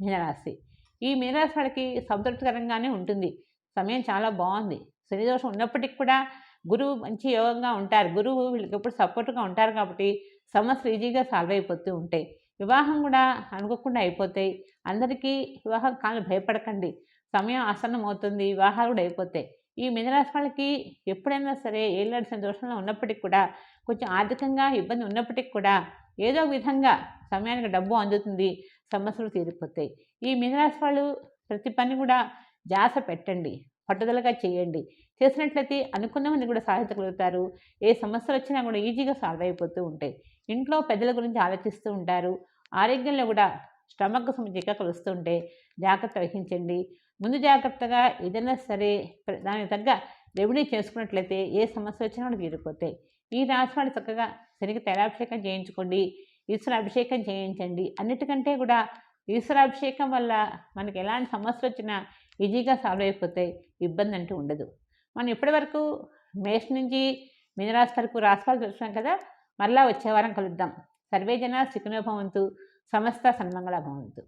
మీనరాశి. ఈ మీనరాశి వాడికి సంతృప్తికరంగానే ఉంటుంది. సమయం చాలా బాగుంది. శనిదోషం ఉన్నప్పటికీ కూడా గురువు మంచి యోగంగా ఉంటారు. గురువు వీళ్ళకి ఎప్పుడు సపోర్ట్గా ఉంటారు కాబట్టి సమస్యలు ఈజీగా సాల్వ్ అయిపోతూ ఉంటాయి. వివాహం కూడా అనుకోకుండా అయిపోతాయి. అందరికీ వివాహం కాలం భయపడకండి. సమయం ఆసన్నం అవుతుంది వివాహాలు కూడా అయిపోతాయి. ఈ మిథరాశి వాళ్ళకి ఎప్పుడైనా సరే ఏళ్ళడిసిన దోషంలో ఉన్నప్పటికీ కూడా కొంచెం ఆర్థికంగా ఇబ్బంది ఉన్నప్పటికీ కూడా ఏదో ఒక విధంగా సమయానికి డబ్బు అందుతుంది సమస్యలు తీరిపోతాయి. ఈ మినరాశి వాళ్ళు ప్రతి పని కూడా జాస పెట్టండి పట్టుదలగా చేయండి. చేసినట్లయితే అనుకున్నవన్నీ కూడా సాధించగలుగుతారు ఏ సమస్యలు వచ్చినా కూడా ఈజీగా సాల్వ్ అయిపోతూ ఉంటాయి. ఇంట్లో పెద్దల గురించి ఆలోచిస్తూ ఉంటారు. ఆరోగ్యంలో కూడా స్టమక్ సంబంధించి కలుస్తూ ఉంటే జాగ్రత్త వహించండి. ముందు జాగ్రత్తగా ఏదైనా సరే ప్ర- దానికి తగ్గ రెమెడీ చేసుకున్నట్లయితే ఏ సమస్య వచ్చినా కూడా తీరిపోతాయి. ఈ రాశి వాళ్ళు చక్కగా శనికి తైలాభిషేకం చేయించుకోండి ఈశ్వరాభిషేకం చేయించండి. అన్నిటికంటే కూడా ఈశ్వరాభిషేకం వల్ల మనకి ఎలాంటి సమస్యలు వచ్చినా ఈజీగా సాల్వ్ అయిపోతాయి ఇబ్బంది అంటూ ఉండదు. మనం ఇప్పటివరకు మేష నుంచి మీనరాశి వరకు రాశిఫలాలు చూస్తున్నాం కదా మళ్ళా వచ్చే వారం కలుద్దాం. సర్వేజన జన సమస్త సన్మంగళ భవంతు.